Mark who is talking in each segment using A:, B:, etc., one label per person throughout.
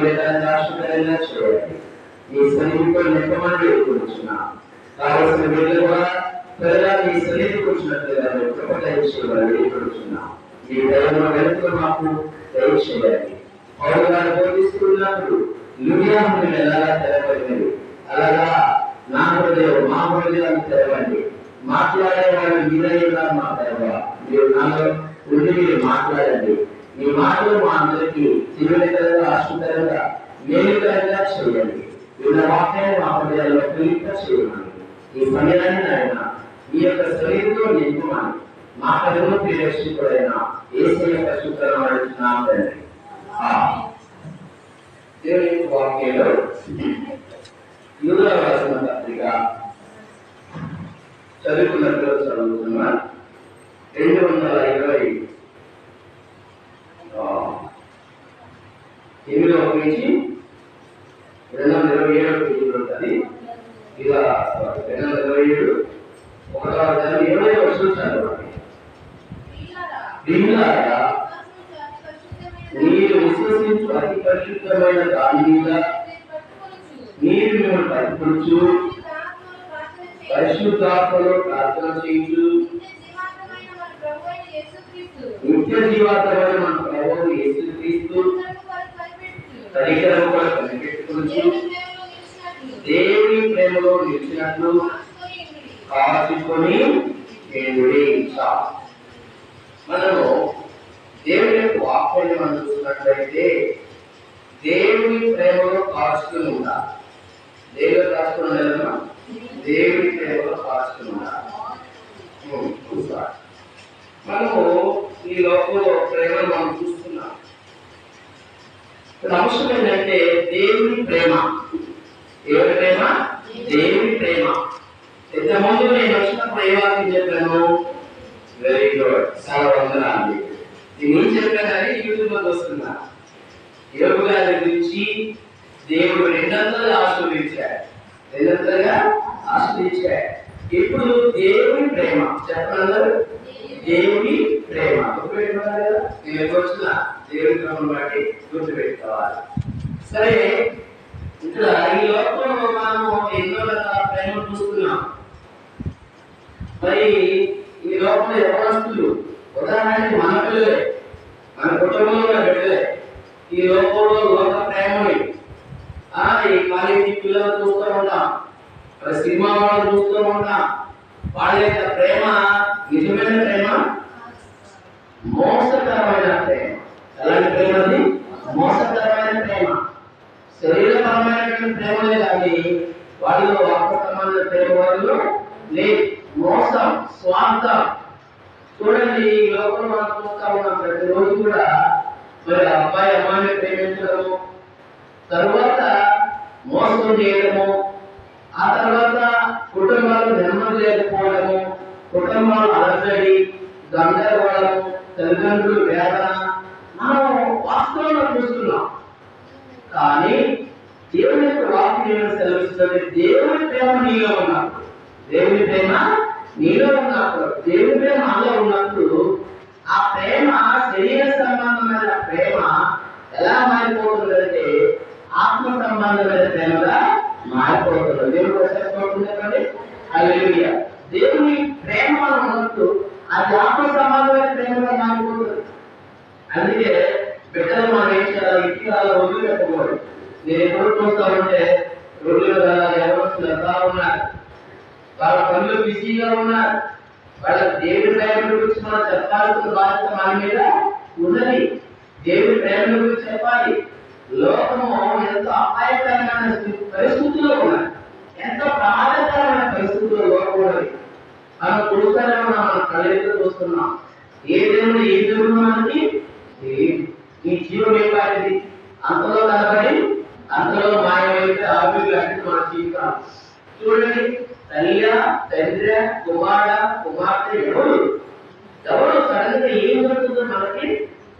A: జీవితంగా శుభ్రంగా చేయాలి ఈ సన్నిధితో నింపమని వేడుకుంటున్నాం కావలసిన బిడ్డలు కూడా త్వరగా ఈ సన్నిధి కూర్చున్నట్లుగా కృప దయచేయాలని వేడుకుంటున్నాం ఈ దైవ వెలుగులు మాకు దయచేయాలి పౌరు గారు బోధిస్తున్నప్పుడు లుడియాములు ఎలాగా తెరవడినవి అలాగా నా హృదయం మా హృదయాన్ని తెరవండి మాట్లాడే వాళ్ళు మీరైనా మా తెరవ మీరు నాలో ఉండి మీరు మాట్లాడండి ఈ మాటలు మా అందరికీ తిరుగులకరంగా ఆశుకరంగా మేలుకరంగా చేయండి విన్న వాక్యాన్ని మా హృదయాల్లో ప్రీత చేయమని. ఈ సమయాన్ని ఆయన ఈ యొక్క శరీరంలో నింపమని. మా కథలో ప్రియరక్షకుడైన ఏసీ యొక్క సూత్రం అడుగుతున్నాం దేవుని వాక్యంలో యూదా రాసిన పత్రిక చదువుకున్నట్లు చదువుతున్నా. రెండు వందల ఇరవై ఆ, ఎనిమిదవ పేజీ రెండు వందల ఇరవై ఏడవ పేజీలో ఉంటుంది. ఇక రెండు వందల ఇరవై ఏడు ఒకటో అధ్యాయం ఇరవై వర్షం చదవండి. దీనిలాగా మీరు విశ్వసించు అతి పరిశుద్ధమైన దాని మీద మీరు మిమ్మల్ని పరిపడుచు పరిశుద్ధాత్మలో ప్రార్థన చేయుచు. నిత్య జీవాతమైన మన ప్రభువు యేసుక్రీస్తు పరికరం కూడా దేవుని ప్రేమలో నిలిచినట్లు కాచుకొని దేవుడి మనము దేవుని యొక్క వాక్యాన్ని మనం చూసినట్లయితే దేవుని ప్రేమలో కాచుకుని ఉండాలి. దేవుడు కాచుకుని ఉండాలన్నా దేవుని ప్రేమలో కాచుకుని ఉండాలి. మనము ఈ లోకంలో ప్రేమను మనం చూస్తున్నాం అంశం ఏంటంటే దేవుని ప్రేమ. ఎవరి ప్రేమ? దేవుని ప్రేమ. ఇంతకుముందు నేను వచ్చినప్పుడు ఏ వాక్యం చెప్పాను? వెరీ గుడ్ చాలా వందనాలు. నేను చెప్పానని యూట్యూబ్లో వస్తున్నా యోగు గారి గురించి దేవుడు రెండంతలుగా ఆశీర్వదించాడు. రెండంతలుగా ఆశీర్వదించాడు. ఇప్పుడు దేవుని ప్రేమ. చెప్పన్నారు దేవుని ప్రేమ. నేను వచ్చినా దేవుని ప్రేమను బట్టి. సరే ఇక్కడ ఈ లోకంలో మనము ఎన్నో రకాల ప్రేమను చూస్తున్నాం. మరి ఈ లోకంలో యవనస్తులు ఉదాహరణకి మన పిల్లలే మన కుటుంబంలో ఉన్న బిడ్డలే ఈ లోకంలో లోక ప్రేమని ఆ ఈ కాలేజీ పిల్లలు చూస్తూ ఉంటాం మరి సినిమా వాళ్ళు చూస్తూ ఉంటాం. వాళ్ళ యొక్క ప్రేమ నిజమైన ప్రేమ? మోసకరమైన ప్రేమ. ఎలాంటి ప్రేమ అది? మోసకరమైన ప్రేమ. శరీరపరమైనటువంటి ప్రేమలే కానీ వాళ్ళలో వాస్తవమైన ప్రేమ వాళ్ళలో లేదు. మోసం స్వార్థం. చూడండి ఈ లోకంలో మనం చూస్తా ఉన్నాం ప్రతిరోజు కూడా. మరి అబ్బాయి అమ్మాయిని ప్రేమించడము తరువాత మోసం చేయడము ఆ తర్వాత కుటుంబాలు నెమ్మది లేకపోవడము కుటుంబాలు అలసడి గందరగోళము తల్లిదండ్రులు వేదన. మనం వాస్తవంగా చూస్తున్నాం. కానీ దేవుని యొక్క వాక్యం ఏమని సెలవిస్తుంది దేవుని ప్రేమ నీలో ఉన్నప్పుడు దేవుని ప్రేమ నీలో ఉన్నప్పుడు దేవుని ప్రేమ నాలో ఉన్నప్పుడు ఆ ప్రేమ శరీర సంబంధమైన ప్రేమ ఎలా మారిపోతుందంటే ఆత్మ సంబంధమైన ప్రేమగా మారిపోతుంది. దేవుడు ప్రశ్నిస్తుంది చెప్పండి. హల్లెలూయా దేవుని ప్రేమ ఉన్నప్పుడు అది ఆత్మ సంబంధమైన ప్రేమగా మారిపోతుంది. అందుకే బిడ్డలు మనం ఏం చేయాలి ఇంటికి అలా వదిలి పెట్టకూడదు నేను ఎప్పుడు చూస్తా ఉంటే రోజులు ఎవరు ఎలా ఉన్నారు. వాళ్ళ పనులు బిజీగా ఉన్నారు. వాళ్ళ దేవుడి ప్రేమ గురించి మనం చెప్పాల్సిన బాధ్యత మన మీద ఉన్నది. దేవుడి ప్రేమ గురించి చెప్పాలి. లోకము ఎంతో అపాయకరమైన పరిస్థితుల్లో ఉన్నది ఎంతో ప్రమాదకరమైన పరిస్థితుల్లో లోకం ఉన్నది. మనం చూస్తూనే మనం మన కళ్ళెదురు చూస్తున్నాం. ఏ దేవుడు ఏ దేవుడు మనకి? తెలియదు. ఈ జీవం ఏం కాలేదు అంతలో కనబడి అంతలో మాయమైతే ఆవిరి అంటే మన జీవితం. చూడండి తల్లి తండ్రి కుమార కుమార్తె ఎవరు? ఎవరు సడన్గా ఏం జరుగుతుందో మనకి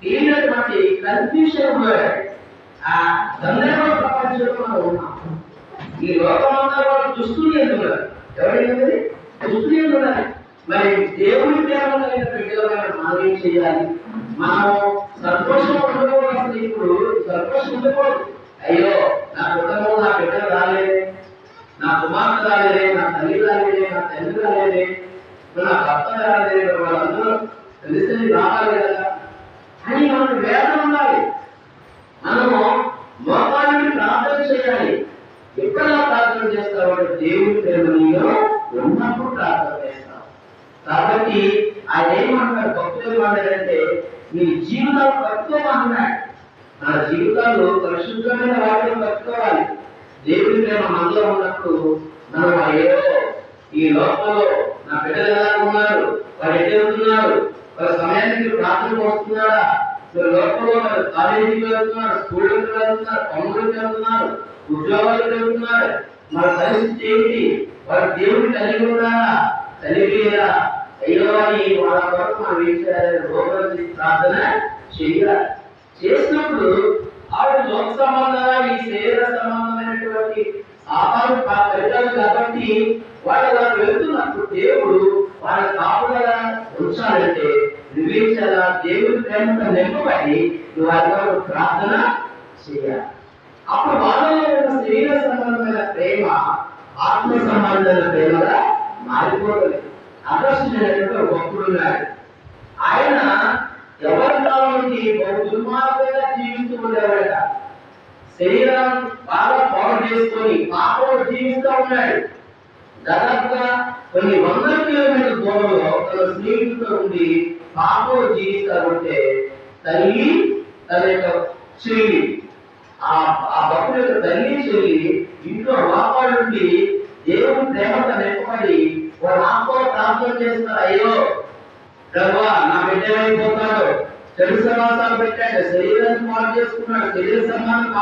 A: తెలియనటువంటి కన్ఫ్యూషన్ ఆ గందరగోళ ప్రపంచంలో మనం ఉన్నాం. ఈ లోకం అంతా వాళ్ళు దుస్తులు ఎందున్నారు ఎవరైనది దుస్తులు ఎందున్నారు మరి దేవుడి ప్రేమ కలిగిన బిడ్డలమైన మనం ఏం చేయాలి? మనం సంతోషంగా ఉండకూడదు అసలు ఇప్పుడు సంతోషం ఉండకూడదు. అయ్యో నా కుటుంబం నా బిడ్డలు రాలేదే. నా కుమార్తె రాలేదే నా తల్లి రాలేదే నా తండ్రి రాలేదే. మరి నా భర్త రాలేదే వాళ్ళందరూ కలిసి రావాలి కదా. అని మనకు వేదన ఉండాలి. మనము మోకాళ్ళని ప్రార్థన చేయాలి. ఎక్కడ ప్రార్థన చేస్తామంటే దేవుడి ప్రేమ ఉన్నప్పుడు ప్రార్థన చేస్తాం. కాబట్టి ఆయన ఏమంటారు భక్తులు ఏమన్నాడంటే నీ జీవితాలు కట్టుకోమన్నాడు నా జీవితాల్లో పరిశుద్ధమైన వాటిని కట్టుకోవాలి దేవుడి ప్రేమ మనలో ఉన్నప్పుడు మనం అయ్యో ఈ లోకంలో నా బిడ్డలు ఎలా ఉన్నారు? వారు ఎక్కడ ఉంటున్నారు వాళ్ళ సమయానికి ప్రార్థనకు వస్తున్నారా? లోకంలో మరి కాలేజీకి వెళ్తున్నారు స్కూళ్ళకి వెళ్తున్నారు పనులకి వెళ్తున్నారు ఉద్యోగాలకు వెళ్తున్నారు. మన పరిస్థితి ఏంటి? వారు దేవుడిని కలిగి ఉన్నారా? కలిగి లేరా వాళ్ళ వరకు మనం ఏం చేయాలి. రోజు ప్రార్థన చేయాలి చేసినప్పుడు ఆవిడ లోక సంబంధంగా ఈ శరీర సంబంధమైనటువంటి ఆహారం పెరగాలి కాబట్టి వాళ్ళు అలా వెళ్తున్నప్పుడు దేవుడు వాళ్ళ కాపుదల ఉంచాలంటే నువ్వేం చేయాలా దేవుడి ప్రేమతో నింపబడి నువ్వు వారి ప్రార్థన చేయాలి అప్పుడు వాళ్ళలో ఉన్న శరీర సంబంధమైన ప్రేమ ఆత్మ సంబంధమైన ప్రేమగా మారిపోతుంది ఆకర్షించినటువంటి ఆయన ఎవరి నుండి బహు దుర్మార్గంగా జీవిస్తూ ఉండేవాడట. శరీరం బాగా పాడు చేసుకొని పాపం జీవిస్తూ ఉన్నాడు. దాదాపుగా కొన్ని వందల కిలోమీటర్ల దూరంలో తన స్నేహితులతో ఉండి పాపం జీవిస్తూ ఉంటే తల్లి తన యొక్క చెల్లి ఆ ఆ భక్తుల యొక్క తల్లి చెల్లి ఇంట్లో లోపాలు ఉండి దేవుని ప్రేమతో నింపబడి వారు ఆత్మ ప్రార్థన చేస్తారు అయ్యో ప్రభా నా బిడ్డ చెడు సమాసాలు పెట్టాడు. శరీరం పాడు చేసుకున్నాడు. శరీర సమానం